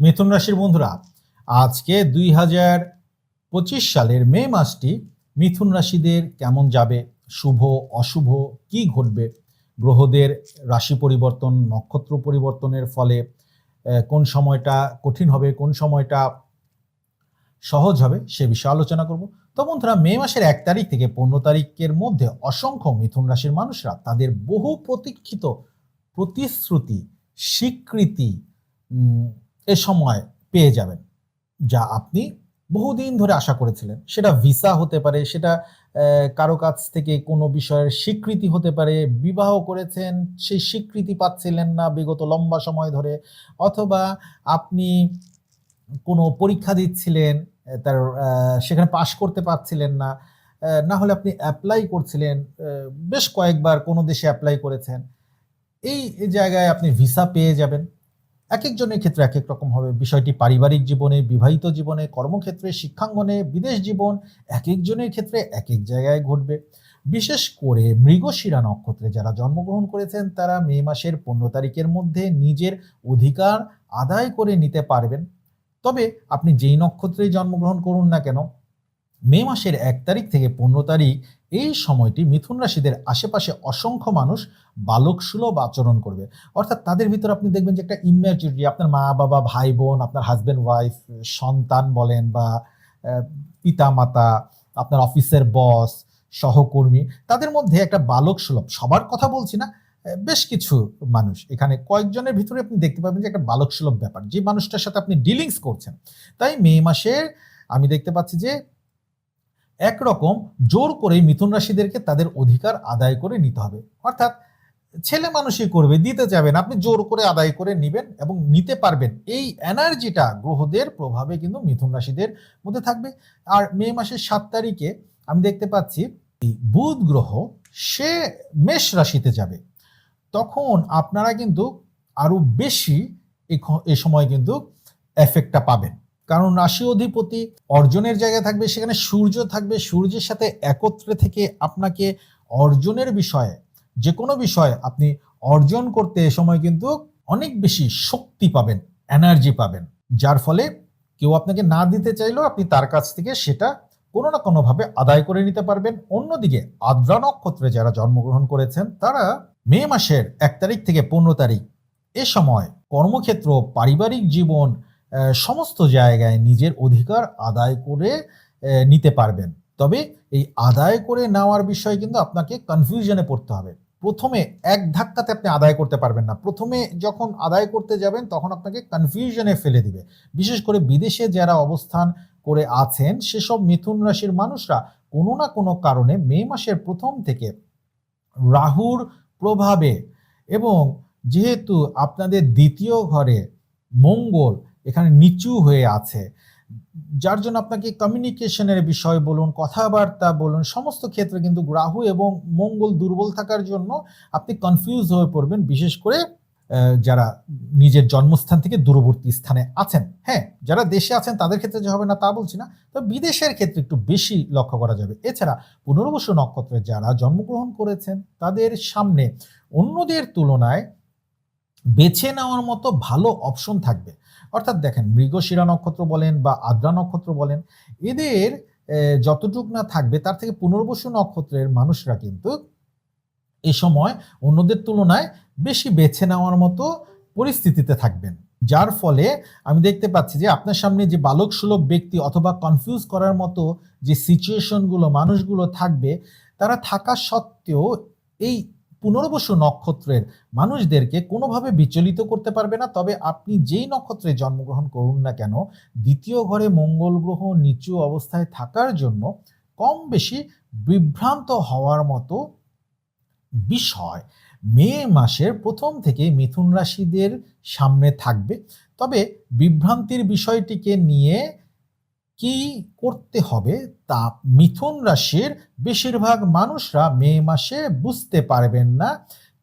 মিথুন রাশির বন্ধুরা, আজকে দুই হাজার পঁচিশ সালের মে মাসটি মিথুন রাশিদের কেমন যাবে, শুভ, অশুভ, কি ঘটবে, গ্রহদের রাশি পরিবর্তন, নক্ষত্র পরিবর্তনের ফলে কোন সময়টা কঠিন হবে, কোন সময়টা সহজ হবে, সে বিষয়ে আলোচনা করব। তো বন্ধুরা, মে মাসের এক তারিখ থেকে পনেরো তারিখের মধ্যে অসংখ্য মিথুন রাশির মানুষরা তাদের বহু প্রতীক্ষিত প্রতিশ্রুতি, স্বীকৃতি এ সময় পেয়ে যাবেন, যা আপনি বহুদিন ধরে আশা করেছিলেন। সেটা ভিসা হতে পারে, সেটা কারও কাছ থেকে কোনো বিষয়ের স্বীকৃতি হতে পারে, বিবাহ করেছেন, সেই স্বীকৃতি পাচ্ছিলেন না বিগত লম্বা সময় ধরে, অথবা আপনি কোনো পরীক্ষা দিচ্ছিলেন তার সেখানে পাশ করতে পারছিলেন না না হলে আপনি অ্যাপ্লাই করছিলেন বেশ কয়েকবার কোনো দেশে অ্যাপ্লাই করেছেন। এই জায়গায় আপনি ভিসা পেয়ে যাবেন। এক একজনের ক্ষেত্রে এক এক রকম হবে। বিষয়টি পারিবারিক জীবনে, বিবাহিত জীবনে, কর্মক্ষেত্রে, শিক্ষাঙ্গনে, বিদেশ জীবন এক একজনের ক্ষেত্রে এক এক জায়গায় ঘটবে। বিশেষ করে মৃগশিরা নক্ষত্রে যারা জন্মগ্রহণ করেছেন, তারা মে মাসের পনেরো তারিখের মধ্যে নিজের অধিকার আদায় করে নিতে পারবেন। তবে আপনি যেই নক্ষত্রেই জন্মগ্রহণ করুন না কেন, মে মাসের এক তারিখ থেকে পনেরো তারিখ এই সময়টি মিথুন রাশিদের আশেপাশে অসংখ্য মানুষ বালক সুলভ আচরণ করবে। অর্থাৎ তাদের ভিতর আপনি দেখবেন যে একটা ইম্যাচুরিটি আপনার মা বাবা, ভাই বোন, আপনার হাজব্যান্ড ওয়াইফ সন্তান বলেন বা পিতা মাতা আপনার অফিসের বস সহকর্মী, তাদের মধ্যে একটা বালক সুলভ। সবার কথা বলছি না বেশ কিছু মানুষ। এখানে কয়েকজনের ভিতরে আপনি দেখতে পাবেন যে একটা বালক সুলভ ব্যাপার। যে মানুষটার সাথে আপনি ডিলিংস করছেন। তাই মে মাসের আমি দেখতে পাচ্ছি যে একরকম জোর করে মিথুন রাশিদেরকে তাদের অধিকার আদায় করে নিতে হবে। অর্থাৎ ছেলে মানুষই করবে, দিতে যাবেন, আপনি জোর করে আদায় করে নেবেন এবং নিতে পারবেন। এই এনার্জিটা গ্রহদের প্রভাবে কিন্তু মিথুন রাশিদের মধ্যে থাকবে। আর মে মাসের সাত তারিখে আমি দেখতে পাচ্ছি, বুধ গ্রহ সে মেষ রাশিতে যাবে। তখন আপনারা কিন্তু আরও বেশি এ সময় কিন্তু এফেক্টটা পাবেন। কারণ রাশি অধিপতি অর্জনের জায়গায় থাকবে, সেখানে সূর্য থাকবে। সূর্যের সাথে একত্রে থেকে আপনাকে অর্জনের বিষয়ে যে কোনো বিষয়ে আপনি অর্জন করতে এ সময় কিন্তু অনেক বেশি শক্তি পাবেন এনার্জি পাবেন। যার ফলে কেউ আপনাকে না দিতে চাইলেও আপনি তার কাছ থেকে সেটা কোনো না কোনোভাবে আদায় করে নিতে পারবেন। অন্যদিকে আদ্রা নক্ষত্রে যারা জন্মগ্রহণ করেছেন, তারা মে মাসের এক তারিখ থেকে পনেরো তারিখ এ সময় কর্মক্ষেত্র, পারিবারিক জীবন সমস্ত জায়গায় নিজের অধিকার আদায় করে নিতে পারবেন। তবে এই আদায় করে নেওয়ার বিষয়ে কিন্তু আপনাকে কনফিউশনে পড়তে হবে। প্রথমে এক ধাক্কাতে আপনি আদায় করতে পারবেন না। প্রথমে যখন আদায় করতে যাবেন, তখন আপনাকে কনফিউশনে ফেলে দিবে। বিশেষ করে বিদেশে যারা অবস্থান করে আছেন, সেসব মিথুন রাশির মানুষরা কোনো না কোনো কারণে মে মাসের প্রথম থেকে রাহুর প্রভাবে এবং যেহেতু আপনাদের দ্বিতীয় ঘরে মঙ্গল এখানে নিচু হয়ে আছে। যার জন্য আপনাকে কমিউনিকেশনের বিষয় বলুন, কথাবার্তা বলুন, সমস্ত ক্ষেত্রে কিন্তু রাহু এবং মঙ্গল দুর্বল থাকার জন্য আপনি কনফিউজ হয়ে পড়বেন, বিশেষ করে যারা নিজের জন্মস্থান থেকে দূরবর্তী স্থানে আছেন। হ্যাঁ যারা দেশে আছেন তাদের ক্ষেত্রে যে হবে না তা বলছি না তো বিদেশের ক্ষেত্রে একটু বেশি লক্ষ্য করা যাবে। এছাড়া পুনর্বসু নক্ষত্রে যারা জন্মগ্রহণ করেছেন, তাদের সামনে অন্যদের তুলনায় বেছে নেওয়ার মতো ভালো অপশন থাকবে। অর্থাৎ দেখেন, মৃগশিরা নক্ষত্র বলেন বা আদ্রা নক্ষত্র বলেন, এদের যতটুক না থাকবে, তার থেকে পুনর্বসু নক্ষত্রের মানুষরা কিন্তু এ সময় অন্যদের তুলনায় বেশি বেছে নেওয়ার মতো পরিস্থিতিতে থাকবেন। যার ফলে আমি দেখতে পাচ্ছি যে আপনার সামনে যে বালক সুলভ ব্যক্তি অথবা কনফিউজ করার মতো যে সিচুয়েশনগুলো মানুষগুলো থাকবে, তারা থাকা সত্ত্বেও এই পুনর্বসু নক্ষত্রের মানুষদেরকে কোনোভাবে বিচলিত করতে পারবে না। তবে আপনি যেই নক্ষত্রে জন্মগ্রহণ করুন না কেন, দ্বিতীয় ঘরে মঙ্গল গ্রহ নিচু অবস্থায় থাকার জন্য কম বেশি বিভ্রান্ত হওয়ার মতো বিষয় মে মাসের প্রথম থেকে মিথুন রাশিদের সামনে থাকবে। তবে বিভ্রান্তির বিষয়টিকে নিয়ে কি করতে হবে তা মিথুন রাশির বেশিরভাগ মানুষরা মে মাসে বুঝতে পারবেন না।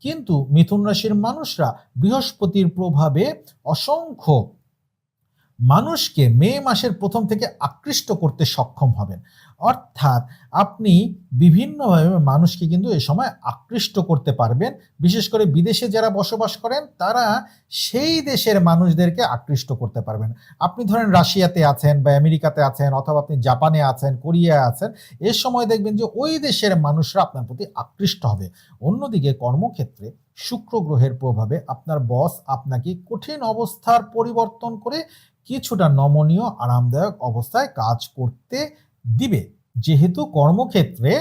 কিন্তু মিথুন রাশির মানুষরা বৃহস্পতির প্রভাবে অসংখ্য মানুষকে মে মাসের প্রথম থেকে আকৃষ্ট করতে সক্ষম হবেন। অর্থাৎ আপনি বিভিন্নভাবে মানুষকে কিন্তু এ সময় আকৃষ্ট করতে পারবেন। বিশেষ করে বিদেশে যারা বসবাস করেন, তারা সেই দেশের মানুষদেরকে আকৃষ্ট করতে পারবেন। আপনি ধরেন রাশিয়াতে আছেন বা আমেরিকাতে আছেন অথবা আপনি জাপানে আছেন, কোরিয়ায় আছেন, এ সময় দেখবেন যে ওই দেশের মানুষরা আপনার প্রতি আকৃষ্ট হবে। অন্যদিকে কর্মক্ষেত্রে শুক্র গ্রহের প্রভাবে আপনার বস আপনাকে কঠিন অবস্থার পরিবর্তন করে কিছুটা নমনীয়, আরামদায়ক অবস্থায় কাজ করতে দিবে। যেহেতু কর্মক্ষেত্রে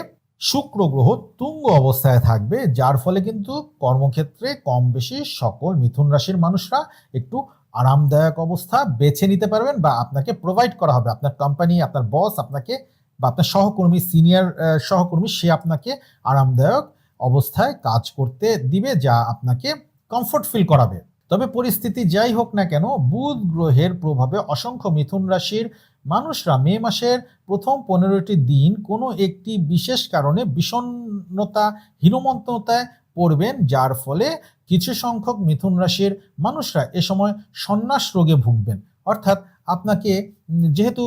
শুক্র গ্রহ তুঙ্গ অবস্থায় থাকবে, যার ফলে কিন্তু কর্মক্ষেত্রে কম বেশি সকল মিথুন রাশির মানুষরা একটু আরামদায়ক অবস্থা বেছে নিতে পারবেন বা আপনাকে প্রোভাইড করা হবে। আপনার কোম্পানি আপনার বস আপনাকে বা আপনার সহকর্মী সিনিয়র সহকর্মী, সে আপনাকে আরামদায়ক অবস্থায় কাজ করতে দিবে, যা আপনাকে কমফোর্ট ফিল করাবে। তবে পরিস্থিতি যাই হোক না কেন, বুধ গ্রহের প্রভাবে অসংখ্য মিথুন রাশির মানুষরা মে মাসের প্রথম পনেরোটি দিন কোনো একটি বিশেষ কারণে বিষণ্নতা হীনমন্ততায় পড়বেন, যার ফলে কিছু সংখ্যক মিথুন রাশির মানুষরা এ সময় সন্ন্যাস রোগে ভুগবেন। অর্থাৎ আপনাকে যেহেতু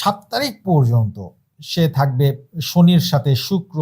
সাত তারিখ পর্যন্ত সে থাকবে শনির সাথে শুক্র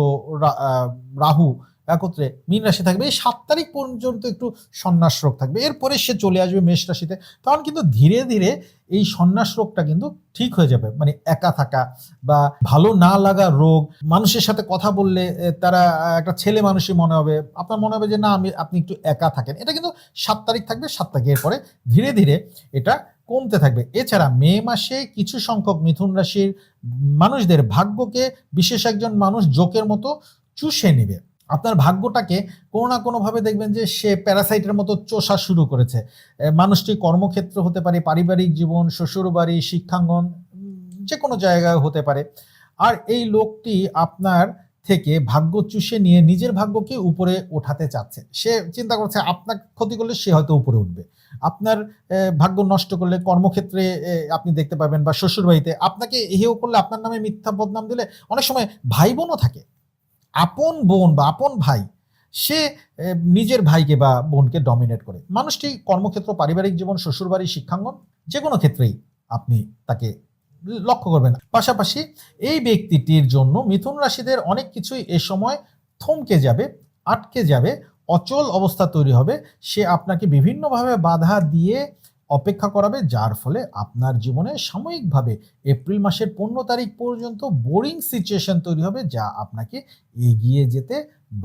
রাহু একত্রে মীন রাশি থাকবে। এই সাত তারিখ পর্যন্ত একটু সন্ন্যাস রোগ থাকবে। এরপরে সে চলে আসবে মেষ রাশিতে। তখন কিন্তু ধীরে ধীরে এই সন্ন্যাস রোগটা কিন্তু ঠিক হয়ে যাবে। মানে একা থাকা বা ভালো না লাগা রোগ। মানুষের সাথে কথা বললে তারা একটা ছেলে মানুষই মনে হবে। আপনার মনে হবে যে, না, আমি, আপনি একটু একা থাকেন। এটা কিন্তু সাত তারিখ থাকবে, সাত তারিখের পরে ধীরে ধীরে এটা কমতে থাকবে। এছাড়া মে মাসে কিছু সংখ্যক মিথুন রাশির মানুষদের ভাগ্যকে বিশেষ একজন মানুষ জোকের মতো চুষে নেবে। আপনার ভাগ্যটাকে কোনো না কোনোভাবে দেখবেন যে সে প্যারাসাইটের মতো চষা শুরু করেছে। মানুষটি কর্মক্ষেত্র হতে পারে, পারিবারিক জীবন, শ্বশুরবাড়ি, শিক্ষাঙ্গন যে কোনো জায়গায় হতে পারে। আর এই লোকটি আপনার থেকে ভাগ্য চুষে নিয়ে নিজের ভাগ্যকে উপরে ওঠাতে চাচ্ছে। সে চিন্তা করছে, আপনার ক্ষতি করলে সে হয়তো উপরে উঠবে। আপনার ভাগ্য নষ্ট করলে কর্মক্ষেত্রে আপনি দেখতে পাবেন বা শ্বশুরবাড়িতে আপনাকে হেয় করলে আপনার নামে মিথ্যা বদনাম দিলে অনেক সময় ভাই বোনও থাকে। আপন বোন বা আপন ভাই, সে নিজের ভাইকে বা বোনকে ডমিনেট করে। মানুষটি কর্মক্ষেত্র, পারিবারিক জীবন শ্বশুরবাড়ি শিক্ষাঙ্গন, যে কোনো ক্ষেত্রেই আপনি তাকে লক্ষ্য করবেন পাশাপাশি এই ব্যক্তিটির জন্য মিথুন রাশিদের অনেক কিছুই এ সময় থমকে যাবে, আটকে যাবে, অচল অবস্থা তৈরি হবে। সে আপনাকে বিভিন্নভাবে বাধা দিয়ে অপেক্ষা করাবে, যার ফলে আপনার জীবনে সাময়িকভাবে এপ্রিল মাসের পনেরো তারিখ পর্যন্ত বোরিং সিচুয়েশন তৈরি হবে, যা আপনাকে এগিয়ে যেতে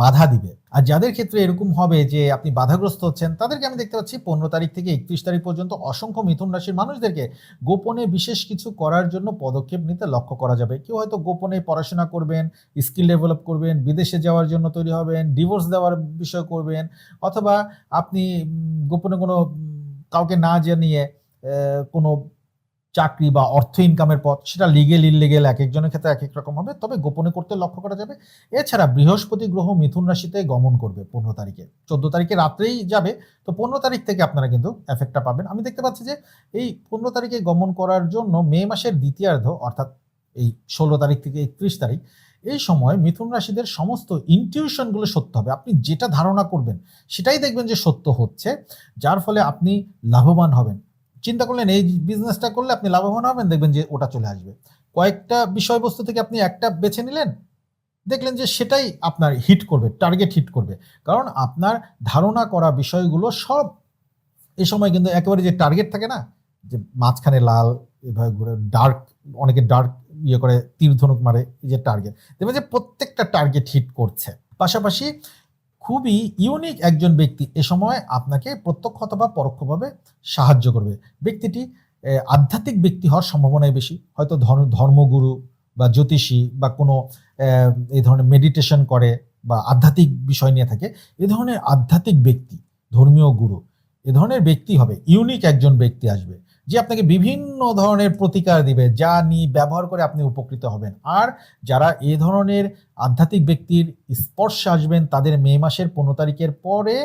বাধা দিবে। আর যাদের ক্ষেত্রে এরকম হবে যে আপনি বাধাগ্রস্ত হচ্ছেন, তাদেরকে আমি দেখতে পাচ্ছি পনেরো তারিখ থেকে একত্রিশ তারিখ পর্যন্ত অসংখ্য মিথুন রাশির মানুষদেরকে গোপনে বিশেষ কিছু করার জন্য পদক্ষেপ নিতে লক্ষ্য করা যাবে। কেউ হয়তো গোপনে পড়াশোনা করবেন স্কিল ডেভেলপ করবেন, বিদেশে যাওয়ার জন্য তৈরি হবেন ডিভোর্স দেওয়ার বিষয় করবেন, অথবা আপনি গোপনে কোনো কাউকে না জানিয়ে কোনো চাকরি বা অর্থ ইনকামের পথ, সেটা লিগেল ইলিগেল এক একজনের ক্ষেত্রে এক এক রকম হবে। তবে গোপনে করতে লক্ষ্য করা যাবে। এছাড়া বৃহস্পতি গ্রহ মিথুন রাশিতে গমন করবে পনেরো তারিখে। চোদ্দ তারিখে রাত্রেই যাবে। তো পনেরো তারিখ থেকে আপনারা কিন্তু এফেক্টটা পাবেন। আমি দেখতে পাচ্ছি যে এই পনেরো তারিখে গমন করার জন্য মে মাসের দ্বিতীয়ার্ধ, অর্থাৎ এই ষোলো তারিখ থেকে একত্রিশ তারিখ এই সময় মিথুন রাশিদের সমস্ত ইনটিউশনগুলো সত্য হবে। আপনি যেটা ধারণা করবেন, সেটাই দেখবেন যে সত্য হচ্ছে, যার ফলে আপনি লাভবান হবেন। চিন্তা করলেন, এই বিজনেসটা করলে আপনি লাভবান হবেন? দেখবেন যে ওটা চলে আসবে। কয়েকটা বিষয়বস্তু থেকে আপনি একটা বেছে নিলেন, দেখলেন যে সেটাই আপনার হিট করবে টার্গেট হিট করবে। কারণ আপনার ধারণা করা বিষয়গুলো সব এ সময় কিন্তু একেবারে যে টার্গেট থাকে না, যে মাঝখানে লাল, এভাবে ঘুরে ডার্ক অনেকে ডার্ক ইয়ে করে তীর ধনুক মারে যে টার্গেট দেখবেন যে প্রত্যেকটা টার্গেট হিট করছে। পাশাপাশি খুবই ইউনিক একজন ব্যক্তি এ সময় আপনাকে প্রত্যক্ষ অথবা পরোক্ষভাবে সাহায্য করবে। ব্যক্তিটি আধ্যাত্মিক ব্যক্তি হওয়ার সম্ভাবনাই বেশি। হয়তো ধর্ম ধর্মগুরু বা জ্যোতিষী বা কোনো এই ধরনের মেডিটেশন করে বা আধ্যাত্মিক বিষয় নিয়ে থাকে, এ ধরনের আধ্যাত্মিক ব্যক্তি, ধর্মীয় গুরু, এ ধরনের ব্যক্তি হবে। ইউনিক একজন ব্যক্তি আসবে। যে আপনাকে বিভিন্ন ধরনের প্রতিকার দিবে, যা নিয়ে ব্যবহার করে আপনি উপকৃত হবেন। আর যারা এ ধরনের আধ্যাত্মিক ব্যক্তির স্পর্শে আসবেন, তাদের মে মাসের পনেরো তারিখের পরে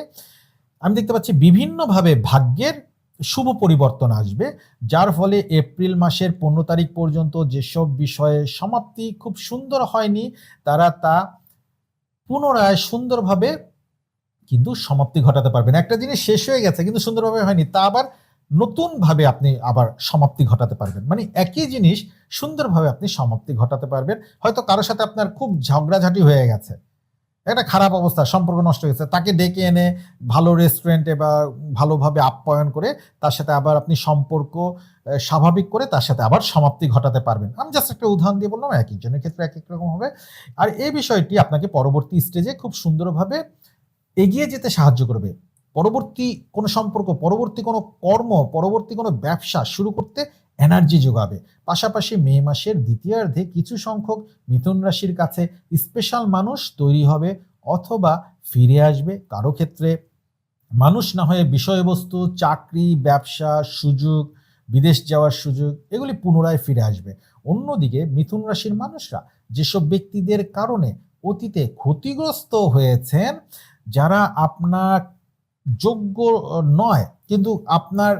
আমি দেখতে পাচ্ছি বিভিন্নভাবে ভাগ্যের শুভ পরিবর্তন আসবে, যার ফলে এপ্রিল মাসের পনেরো তারিখ পর্যন্ত যেসব বিষয়ে সমাপ্তি খুব সুন্দর হয়নি, তারা তা পুনরায় সুন্দরভাবে কিন্তু সমাপ্তি ঘটাতে পারবেন একটা জিনিস শেষ হয়ে গেছে, কিন্তু সুন্দরভাবে হয়নি, তা আবার নতুনভাবে আপনি আবার সমাপ্তি ঘটাতে পারবেন। মানে একই জিনিস সুন্দরভাবে আপনি সমাপ্তি ঘটাতে পারবেন। হয়তো কারোর সাথে আপনার খুব ঝগড়াঝাটি হয়ে গেছে। একটা খারাপ অবস্থা, সম্পর্ক নষ্ট হয়ে গেছে, তাকে ডেকে এনে ভালো রেস্টুরেন্টে বা ভালোভাবে আপ্যায়ন করে তার সাথে আবার আপনি সম্পর্ক স্বাভাবিক করে তার সাথে আবার সমাপ্তি ঘটাতে পারবেন। আমি জাস্ট একটা উদাহরণ দিয়ে বললাম এক একজনের ক্ষেত্রে এক এক রকম হবে। আর এই বিষয়টি আপনাকে পরবর্তী স্টেজে খুব সুন্দরভাবে এগিয়ে যেতে সাহায্য করবে। পরবর্তী কোনো সম্পর্ক, পরবর্তী কোনো কর্ম, পরবর্তী কোনো ব্যবসা শুরু করতে এনার্জি যোগাবে। পাশাপাশি মে মাসের দ্বিতীয়ার্ধে কিছু সংখ্যক মিথুন রাশির কাছে স্পেশাল মানুষ তৈরি হবে অথবা ফিরে আসবে। কারও ক্ষেত্রে মানুষ না হয়ে বিষয়বস্তু, চাকরি, ব্যবসা, সুযোগ, বিদেশ যাওয়ার সুযোগ, এগুলি পুনরায় ফিরে আসবে। অন্যদিকে মিথুন রাশির মানুষরা যেসব ব্যক্তিদের কারণে অতীতে ক্ষতিগ্রস্ত হয়েছেন, যারা আপনার যোগ্য নয়, কিন্তু আপনার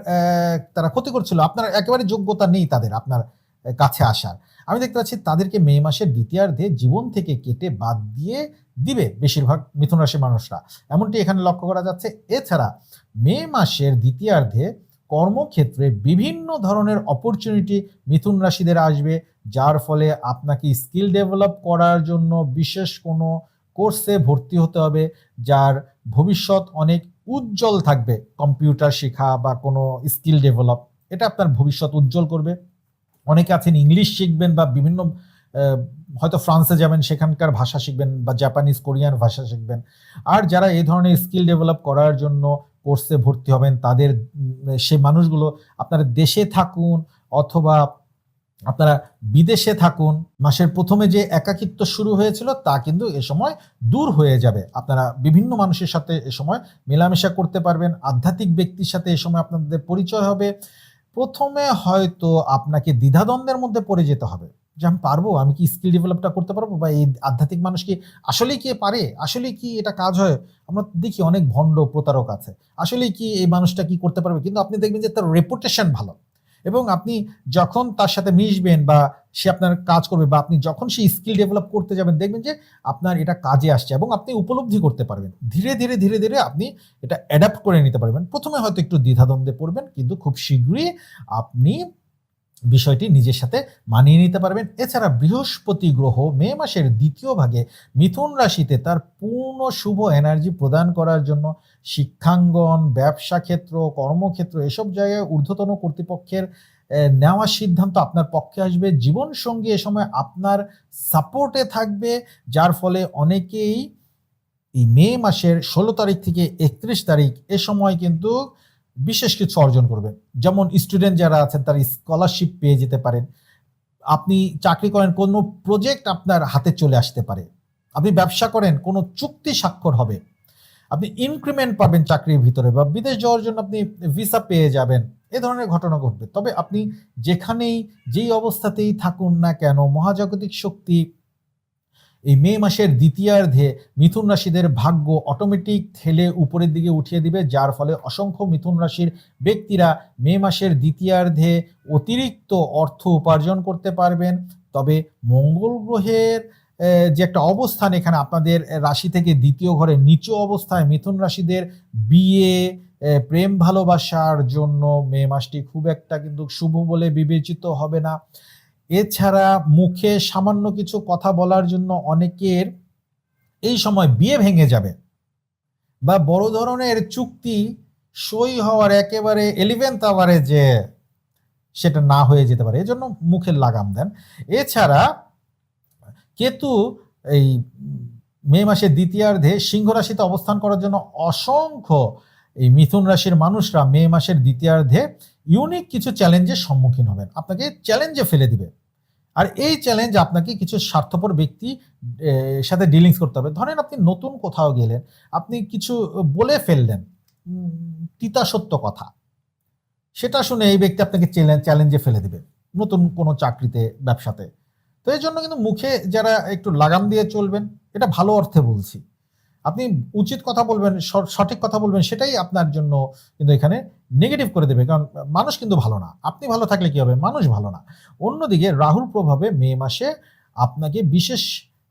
তারা ক্ষতি করছিল। আপনার একেবারে যোগ্যতা নেই তাদের, আপনার কাছে আসার। আমি দেখতে পাচ্ছি তাদেরকে মে মাসের দ্বিতীয়ার্ধে জীবন থেকে কেটে বাদ দিয়ে দিবে বেশিরভাগ মিথুন রাশির মানুষরা। এমনটি এখানে লক্ষ্য করা যাচ্ছে। এছাড়া মে মাসের দ্বিতীয়ার্ধে কর্মক্ষেত্রে বিভিন্ন ধরনের অপরচুনিটি মিথুন রাশিদের আসবে, যার ফলে আপনাকে স্কিল ডেভেলপ করার জন্য বিশেষ কোনো কোর্সে ভর্তি হতে হবে, যার ভবিষ্যৎ অনেক উজ্জ্বল থাকবে। কম্পিউটার শেখা বা কোনো স্কিল ডেভেলপ, এটা আপনার ভবিষ্যৎ উজ্জ্বল করবে। অনেকে আছেন ইংলিশ শিখবেন বা বিভিন্ন হয়তো ফ্রান্সে যাবেন, সেখানকার ভাষা শিখবেন বা জাপানিজ, কোরিয়ান ভাষা শিখবেন। আর যারা এই ধরনের স্কিল ডেভেলপ করার জন্য কোর্সে ভর্তি হবেন, তাদের সে মানুষগুলো আপনারা দেশে থাকুন অথবা আপনারা বিদেশে থাকুন, মাসের প্রথমে যে একাকিত্ব শুরু হয়েছিল তা কিন্তু এ সময় দূর হয়ে যাবে। আপনারা বিভিন্ন মানুষের সাথে এ সময় মেলামেশা করতে পারবেন, আধ্যাত্মিক ব্যক্তির সাথে এ সময় আপনাদের পরিচয় হবে। প্রথমে হয়তো আপনাকে দ্বিধাদ্বন্দ্বের মধ্যে পড়ে যেতে হবে, যে আমি পারব, আমি কি স্কিল ডেভেলপটা করতে পারব বা এই আধ্যাত্মিক মানুষ কি আসলেই কি পারে? আসলেই কি এটা কাজ হয়? আমরা দেখি অনেক ভণ্ড প্রতারক আছে, আসলেই কি এই মানুষটা কি করতে পারবে? কিন্তু আপনি দেখবেন যে তার রেপুটেশন ভালো। এবং আপনি যখন তার সাথে মিশবেন বা সে আপনার কাজ করবে বা আপনি যখন সে স্কিল ডেভেলপ করতে যাবেন, দেখবেন যে আপনার এটা কাজে আসছে এবং আপনি উপলব্ধি করতে পারবেন। ধীরে ধীরে ধীরে ধীরে আপনি এটা অ্যাডাপ্ট করে নিতে পারবেন। প্রথমে হয়তো একটু দ্বিধাদ্বন্দ্বে পড়বেন, কিন্তু খুব শীঘ্রই আপনি বিষয়টি নিজের সাথে মানিয়ে নিতে পারবেন। এছাড়া বৃহস্পতি গ্রহ মে মাসের দ্বিতীয় ভাগে মিথুন রাশিতে তার পূর্ণ শুভ এনার্জি প্রদান করার জন্য শিক্ষাঙ্গন, ব্যবসা ক্ষেত্র, কর্মক্ষেত্র এসব জায়গায় ঊর্ধ্বতন কর্তৃপক্ষের নেওয়া সিদ্ধান্ত আপনার পক্ষে আসবে। জীবন সঙ্গী এ সময় আপনার সাপোর্টে থাকবে, যার ফলে অনেকেই এই মে মাসের ষোলো তারিখ থেকে একত্রিশ তারিখ এ সময় কিন্তু বিশেষ কিছু অর্জন করবেন। যেমন স্টুডেন্ট যারা আছেন, তারা স্কলারশিপ পেয়ে যেতে পারেন। আপনি চাকরি করেন, কোনো প্রজেক্ট আপনার হাতে চলে আসতে পারে। আপনি ব্যবসা করেন, কোনো চুক্তি স্বাক্ষর হবে। আপনি ইনক্রিমেন্ট পাবেন চাকরির ভিতরে বা বিদেশ যাওয়ার জন্য আপনি ভিসা পেয়ে যাবেন। এ ধরনের ঘটনা ঘটবে। তবে আপনি যেখানেই, যেই অবস্থাতেই থাকুন না কেন, মহাজাগতিক শক্তি এই মে মাসের দ্বিতীয়ার্ধে মিথুন রাশিদের ভাগ্য অটোমেটিক ঠেলে উপরের দিকে উঠিয়ে দিবে, যার ফলে অসংখ্য মিথুন রাশির ব্যক্তিরা মে মাসের দ্বিতীয়ার্ধে অতিরিক্ত অর্থ উপার্জন করতে পারবেন। তবে মঙ্গল গ্রহের যে একটা অবস্থান এখানে আপনাদের রাশি থেকে দ্বিতীয় ঘরে নিচু অবস্থায় মিথুন রাশিদের বিয়ে প্রেম ভালোবাসার জন্য মে মাসটি খুব একটা কিন্তু শুভ বলে বিবেচিত হবে না। এছাড়া মুখে সামান্য কিছু কথা বলার জন্য অনেকের এই সময় বিয়ে ভেঙে যাবে বা বড় ধরনের চুক্তি সই হওয়ার একেবারে এলিভেন্থ আওয়ারে যে সেটা না হয়ে যেতে পারে, এজন্য মুখের লাগাম দেন। এছাড়া কেতু এই মে মাসের দ্বিতীয়ার্ধে সিংহ রাশিতে অবস্থান করার জন্য অসংখ্য এই মিথুন রাশির মানুষরা মে মাসের দ্বিতীয়ার্ধে ইউনিক কিছু চ্যালেঞ্জের সম্মুখীন হবেন। আপনাকে চ্যালেঞ্জে ফেলে দিবে। আর এই চ্যালেঞ্জ আপনাকে কিছু স্বার্থপর ব্যক্তি সাথে ডিলিংস করতে হবে। ধরেন আপনি নতুন কোথাও গেলেন, আপনি কিছু বলে ফেললেন তিতা সত্য কথা। সেটা শুনে এই ব্যক্তি আপনাকে চ্যালেঞ্জে ফেলে দিবে, নতুন কোনো চাকরিতে, ব্যবসাতে। তো এই জন্য কিন্তু মুখে যারা একটু লাগাম দিয়ে চলবেন, এটা ভালো অর্থে বলছি। আপনি উচিত কথা বলবেন সঠিক কথা বলবেন, সেটাই আপনার জন্য কিন্তু এখানে নেগেটিভ করে দেবে। কারণ মানুষ কিন্তু ভালো না। আপনি ভালো থাকলে কি হবে? মানুষ ভালো না। অন্যদিকে রাহুল প্রভাবে মে মাসে আপনাকে বিশেষ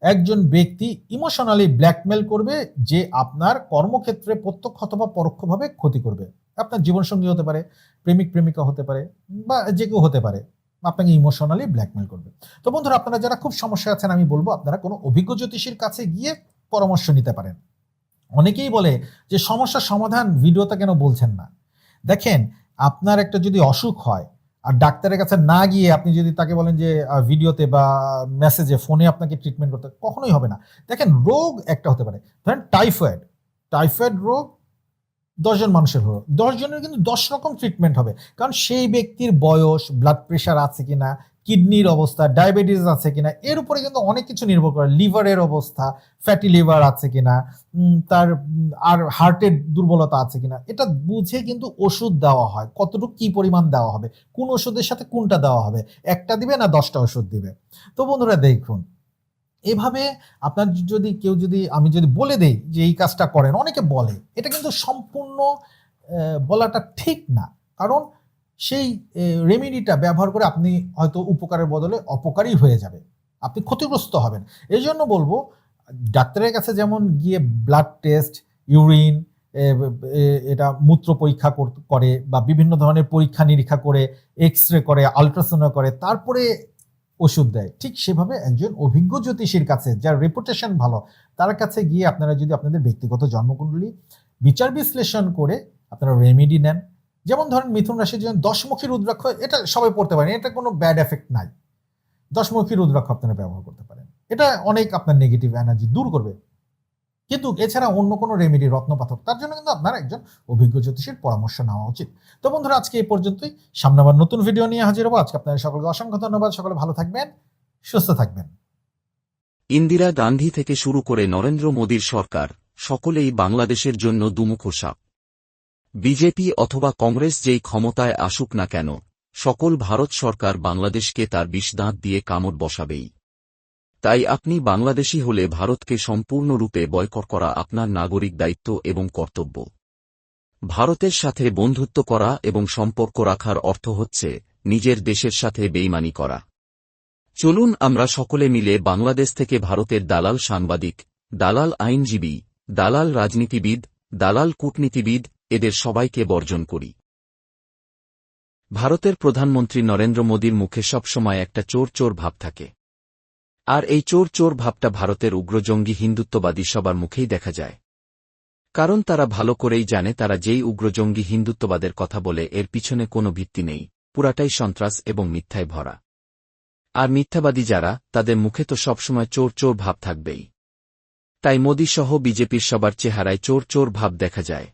একজন ব্যক্তি ইমোশনালি ব্ল্যাকমেল করবে, যে আপনার কর্মক্ষেত্রে প্রত্যক্ষ অথবা পরোক্ষভাবে ক্ষতি করবে। আপনার জীবনসঙ্গী হতে পারে, প্রেমিক, প্রেমিকা হতে পারে, বা যে কেউ হতে পারে। আপনাকে ইমোশনালি ব্ল্যাকমেল করবে। তো বন্ধুরা, আপনারা যারা খুব সমস্যা আছেন, আমি বলব, আপনারা কোনো অভিজ্ঞ জ্যোতিষীর কাছে গিয়ে পরামর্শ নিতে পারেন। অনেকেই বলে যে সমস্যার সমাধান ভিডিওতে কেন বলছেন না? দেখেন, আপনার একটা যদি অসুখ হয় আর ডাক্তারের কাছে না গিয়ে আপনি যদি তাকে বলেন যে ভিডিওতে বা মেসেজে, ফোনে আপনাকে ট্রিটমেন্ট করতে, কখনোই হবে না। দেখেন, রোগ একটা হতে পারে। ধরেন টাইফয়েড টাইফয়েড রোগ দশজন মানুষের হলো। দশজনের কিন্তু দশ রকম ট্রিটমেন্ট হবে। কারণ সেই ব্যক্তির বয়স ব্লাড প্রেশার আছে কিনা কিডনির অবস্থা ডায়াবেটিস আছে কিনা, এর উপরে কিন্তু অনেক কিছু নির্ভর করে। লিভারের অবস্থা ফ্যাটি লিভার আছে কিনা তার আর হার্টের দুর্বলতা আছে কিনা, এটা বুঝে কিন্তু ওষুধ দেওয়া হয়। কতটুকু, কি পরিমাণ দেওয়া হবে, কোন ওষুধের সাথে কোনটা দেওয়া হবে, একটা দিবে না দশটা ওষুধ দিবে? তো বন্ধুরা দেখুন, এভাবে আপনার যদি কেউ যদি, আমি যদি বলে দেই যে এই কাজটা করেন, অনেকে বলে, এটা কিন্তু সম্পূর্ণ বলাটা ঠিক না। কারণ সেই রেমিডিটা ব্যবহার করে আপনি হয়তো উপকারের বদলে অপকারী হয়ে যাবে আপনি ক্ষতিগ্রস্ত হবেন। এই জন্য বলব, ডাক্তারের কাছে যেমন গিয়ে ব্লাড টেস্ট ইউরিন এটা মূত্র পরীক্ষা করে বা বিভিন্ন ধরনের পরীক্ষা নিরীক্ষা করে এক্স রে করে আলট্রাসাউন্ড করে, তারপরে ওষুধ দেয়। ঠিক সেভাবে একজন অভিজ্ঞ জ্যোতিষীর কাছে, যার রেপুটেশন ভালো, তার কাছে গিয়ে আপনারা যদি আপনাদের ব্যক্তিগত জন্মকুণ্ডলী বিচার বিশ্লেষণ করে আপনারা রেমেডি নেন। যেমন ধরেন মিথুন রাশির জন্য দশমুখী রুদ্রাক্ষ, এটা সবাই পড়তে পারেন, এটা কোনো ব্যাড এফেক্ট নাই। দশমুখী রুদ্রাক্ষ আপনারা ব্যবহার করতে পারেন। এটা অনেক আপনার নেগেটিভ এনার্জি দূর করবে। কিন্তু এছাড়া অন্য কোনো রেমেডি রত্নপাথর তার জন্য কিন্তু আপনার একজন অভিজ্ঞ জ্যোতিষীর পরামর্শ নেওয়া উচিত। তো বন্ধুরা, আজকে এই পর্যন্তই। সামনে আবার নতুন ভিডিও নিয়ে হাজির হব। আজকে আপনাদের সকলকে অসংখ্য ধন্যবাদ। সকলে ভালো থাকবেন, সুস্থ থাকবেন। ইন্দিরা গান্ধী থেকে শুরু করে নরেন্দ্র মোদীর সরকার, সকলেই বাংলাদেশের জন্য দুমুখো সাপ বিজেপি অথবা কংগ্রেস যেই ক্ষমতায় আসুক না কেন, সকল ভারত সরকার বাংলাদেশকে তার বিষদাঁত দিয়ে কামড় বসাবেই। তাই আপনি বাংলাদেশী হলে ভারতকে সম্পূর্ণরূপে বয়কট করা আপনার নাগরিক দায়িত্ব এবং কর্তব্য। ভারতের সাথে বন্ধুত্ব করা এবং সম্পর্ক রাখার অর্থ হচ্ছে নিজের দেশের সাথে বেইমানি করা। চলুন আমরা সকলে মিলে বাংলাদেশ থেকে ভারতের দালাল সাংবাদিক, দালাল আইনজীবী, দালাল রাজনীতিবিদ, দালাল কূটনীতিবিদ এদের সবাইকে বর্জন করি। ভারতের প্রধানমন্ত্রী নরেন্দ্র মোদীর মুখে সবসময় একটা চোর চোর ভাব থাকে। আর এই চোর চোর ভাবটা ভারতের উগ্রজঙ্গী হিন্দুত্ববাদী সবার মুখেই দেখা যায়। কারণ তারা ভালো করেই জানে তারা যেই উগ্রজঙ্গী হিন্দুত্ববাদের কথা বলে এর পিছনে কোনো ভিত্তি নেই, পুরাটাই সন্ত্রাস এবং মিথ্যায় ভরা। আর মিথ্যাবাদী যারা, তাদের মুখে তো সবসময় চোর চোর ভাব থাকবেই। তাই মোদী সহ বিজেপির সবার চেহারায় চোর চোর ভাব দেখা যায়।